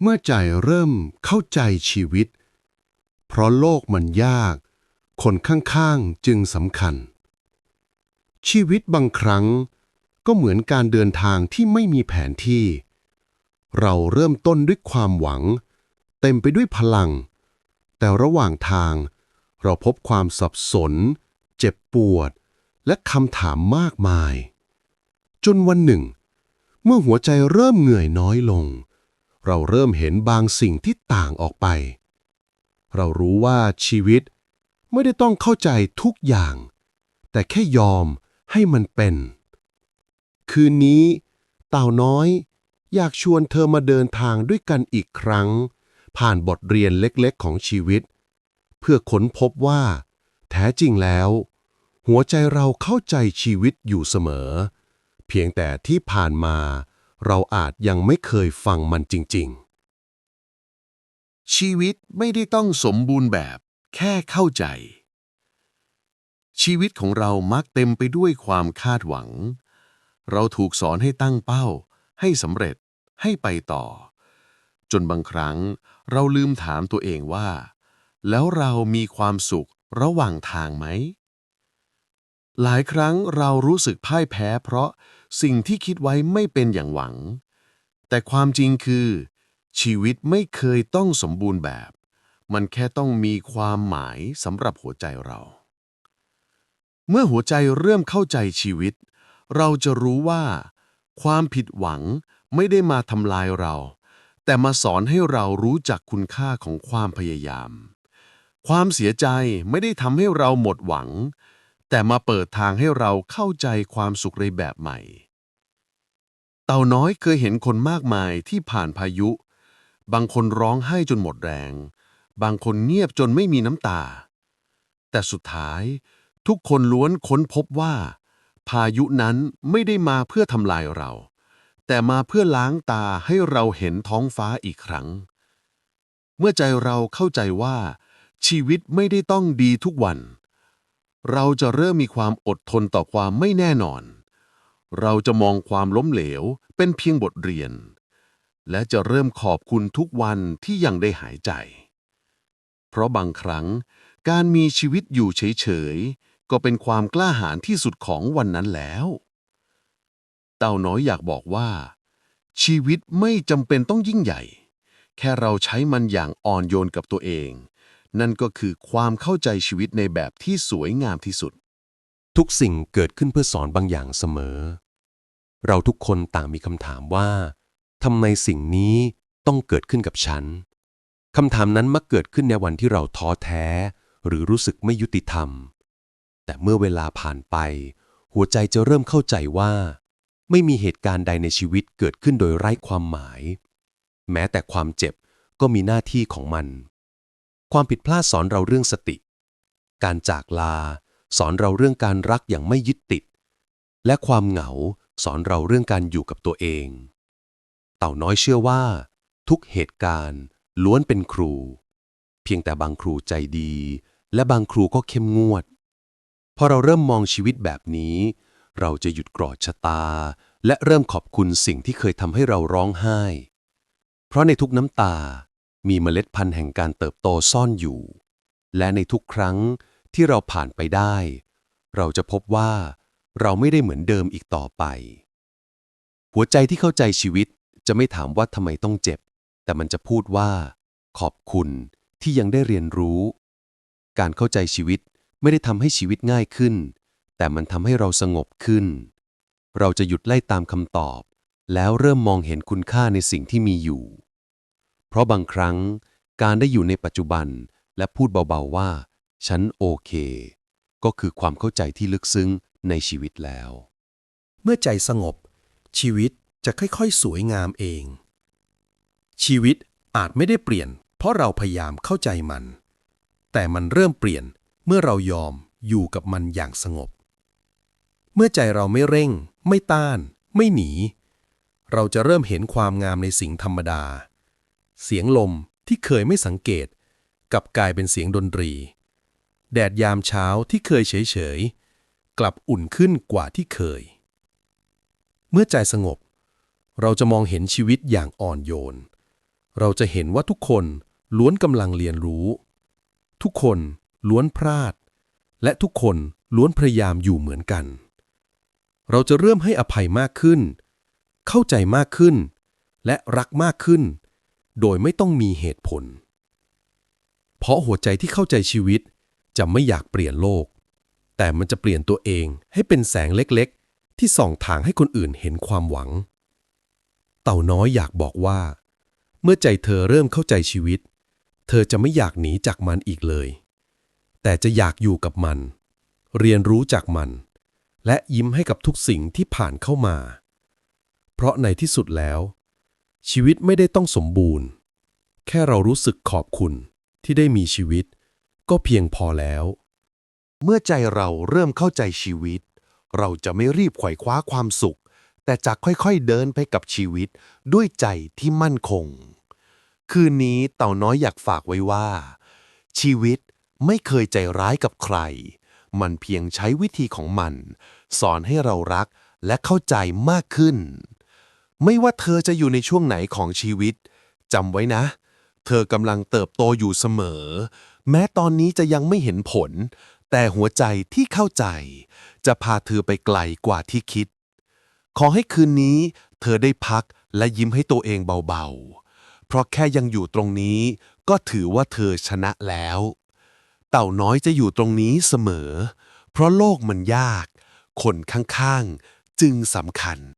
เมื่อใจเริ่มเข้าใจชีวิต เพราะโลกมันยาก คนข้างๆจึงสำคัญ ชีวิตบางครั้งก็เหมือนการเดินทางที่ไม่มีแผนที่ เราเริ่มต้นด้วยความหวัง เต็มไปด้วยพลัง แต่ระหว่างทาง เราพบความสับสน เจ็บปวด และคำถามมากมาย จนวันหนึ่ง เมื่อหัวใจเริ่มเหนื่อยน้อยลง เราเริ่มเห็นบางสิ่งที่ต่างออกไป เรารู้ว่าชีวิตไม่ได้ต้องเข้าใจทุกอย่าง แต่แค่ยอมให้มันเป็น คืนนี้ เต่าน้อย อยากชวนเธอมาเดินทางด้วยกันอีกครั้ง ผ่านบทเรียนเล็กๆของชีวิต เพื่อค้นพบว่า แท้จริงแล้ว หัวใจเราเข้าใจชีวิตอยู่เสมอ เพียงแต่ที่ผ่านมา เราอาจยังไม่เคยฟังมันจริง ๆ ชีวิตไม่ได้ต้องสมบูรณ์แบบ แค่เข้าใจ ชีวิตของเรามักเต็มไปด้วยความคาดหวัง เราถูกสอนให้ตั้งเป้า ให้สำเร็จ ให้ไปต่อ จนบางครั้ง เราลืมถามตัวเองว่า แล้วเรามีความสุขระหว่างทางไหม หลายครั้งเรารู้สึกพ่ายแพ้เพราะสิ่งที่คิดไว้ไม่เป็นอย่างหวัง แต่ความจริงคือ ชีวิตไม่เคยต้องสมบูรณ์แบบ มันแค่ต้องมีความหมายสำหรับหัวใจเรา เมื่อหัวใจเริ่มเข้าใจชีวิต เราจะรู้ว่า ความผิดหวังไม่ได้มาทำลายเรา แต่มาสอนให้เรารู้จักคุณค่าของความพยายาม ความเสียใจไม่ได้ทำให้เราหมดหวัง แต่มาเปิดทางให้เราเข้าใจความสุขในแบบใหม่ เต่าน้อยเคยเห็นคนมากมายที่ผ่านพายุ บางคนร้องไห้จนหมดแรง บางคนเงียบจนไม่มีน้ำตา แต่สุดท้ายทุกคนล้วนค้นพบว่า พายุนั้นไม่ได้มาเพื่อทำลายเรา แต่มาเพื่อล้างตาให้เราเห็นท้องฟ้าอีกครั้ง เมื่อใจเราเข้าใจว่า ชีวิตไม่ได้ต้องดีทุกวัน เราจะเริ่มมีความอดทนต่อความไม่แน่นอน เราจะมองความล้มเหลวเป็นเพียงบทเรียน และจะเริ่มขอบคุณทุกวันที่ยังได้หายใจ เพราะบางครั้ง การมีชีวิตอยู่เฉยๆ ก็เป็นความกล้าหาญที่สุดของวันนั้นแล้ว เต่าน้อยอยากบอกว่า ชีวิตไม่จำเป็นต้องยิ่งใหญ่ แค่เราใช้มันอย่างอ่อนโยนกับตัวเอง นั่นก็คือความเข้าใจชีวิตในแบบที่สวยงามที่สุด ทุกสิ่งเกิดขึ้นเพื่อสอนบางอย่างเสมอ เราทุกคนต่างมีคำถามว่าทำไมสิ่งนี้ต้องเกิดขึ้นกับฉันคำถามนั้นมักเกิดขึ้นในวันที่เราท้อแท้ หรือรู้สึกไม่ยุติธรรม แต่เมื่อเวลาผ่านไป หัวใจจะเริ่มเข้าใจว่า ไม่มีเหตุการณ์ใดในชีวิตเกิดขึ้นโดยไร้ความหมาย แม้แต่ความเจ็บก็มีหน้าที่ของมัน ความผิดพลาดสอนเราเรื่องสติ การจากลา สอนเราเรื่องการรักอย่างไม่ยึดติด และความเหงาสอนเราเรื่องการอยู่กับตัวเอง เต่าน้อยเชื่อว่า ทุกเหตุการณ์ล้วนเป็นครู เพียงแต่บางครูใจดี และบางครูก็เข้มงวด พอเราเริ่มมองชีวิตแบบนี้ เราจะหยุดกรอดชะตา และเริ่มขอบคุณสิ่งที่เคยทำให้เราร้องไห้ เพราะในทุกน้ำตา มีเมล็ดพันธุ์แห่งการเติบโตซ่อนอยู่ และในทุกครั้งที่เราผ่านไปได้ เราจะพบว่าเราไม่ได้เหมือนเดิมอีกต่อไป หัวใจที่เข้าใจชีวิตจะไม่ถามว่าทำไมต้องเจ็บ แต่มันจะพูดว่า ขอบคุณที่ยังได้เรียนรู้ การเข้าใจชีวิตไม่ได้ทำให้ชีวิตง่ายขึ้น แต่มันทำให้เราสงบขึ้น เราจะหยุดไล่ตามคำตอบ แล้วเริ่มมองเห็นคุณค่าในสิ่งที่มีอยู่ เพราะบางครั้งการได้อยู่ในปัจจุบันและพูดเบาๆว่า ฉันโอเค ก็คือความเข้าใจที่ลึกซึ้งในชีวิตแล้ว เมื่อใจสงบ ชีวิตจะค่อยๆ สวยงามเอง ชีวิตอาจไม่ได้เปลี่ยน เพราะเราพยายามเข้าใจมัน แต่มันเริ่มเปลี่ยนเมื่อเรายอมอยู่กับมันอย่างสงบ เมื่อใจเราไม่เร่ง ไม่ต้าน ไม่หนี เราจะเริ่มเห็นความงามในสิ่งธรรมดา เสียงลมที่เคยไม่สังเกตกลับกลายเป็นเสียงดนตรี แดดยามเช้าที่เคยเฉยๆ กลับอุ่นขึ้นกว่าที่เคย เมื่อใจสงบ เราจะมองเห็นชีวิตอย่างอ่อนโยน เราจะเห็นว่าทุกคนล้วนกำลังเรียนรู้ ทุกคนล้วนพลาด และทุกคนล้วนพยายามอยู่เหมือนกัน เราจะเริ่มให้อภัยมากขึ้น เข้าใจมากขึ้น และรักมากขึ้น โดยไม่ต้องมีเหตุผล เพราะหัวใจที่เข้าใจชีวิตจะไม่อยากเปลี่ยนโลก แต่มันจะเปลี่ยนตัวเองให้เป็นแสงเล็กๆ ที่ส่องทางให้คนอื่นเห็นความหวัง เต่าน้อยอยากบอกว่า เมื่อใจเธอเริ่มเข้าใจชีวิต เธอจะไม่อยากหนีจากมันอีกเลย แต่จะอยากอยู่กับมัน เรียนรู้จากมัน และยิ้มให้กับทุกสิ่งที่ผ่านเข้ามา เพราะในที่สุดแล้ว ชีวิตไม่ได้ต้องสมบูรณ์ แค่เรารู้สึกขอบคุณที่ได้มีชีวิต ก็เพียงพอแล้ว เมื่อใจเราเริ่มเข้าใจชีวิต เราจะไม่รีบไขว่คว้าความสุข แต่จะค่อยๆเดินไปกับชีวิตด้วยใจที่มั่นคง คืนนี้เต่าน้อยอยากฝากไว้ว่า ชีวิตไม่เคยใจร้ายกับใคร มันเพียงใช้วิธีของมัน สอนให้เรารักและเข้าใจมากขึ้น ไม่ว่าเธอจะอยู่ในช่วงไหนของชีวิตจำไว้นะ เธอกำลังเติบโตอยู่เสมอ แม้ตอนนี้จะยังไม่เห็นผล แต่หัวใจที่เข้าใจ จะพาเธอไปไกลกว่าที่คิด ขอให้คืนนี้ เธอได้พักและยิ้มให้ตัวเองเบาๆ เพราะแค่ยังอยู่ตรงนี้ ก็ถือว่าเธอชนะแล้ว เต่าน้อยจะอยู่ตรงนี้เสมอ เพราะโลกมันยาก คนข้างๆ จึงสำคัญ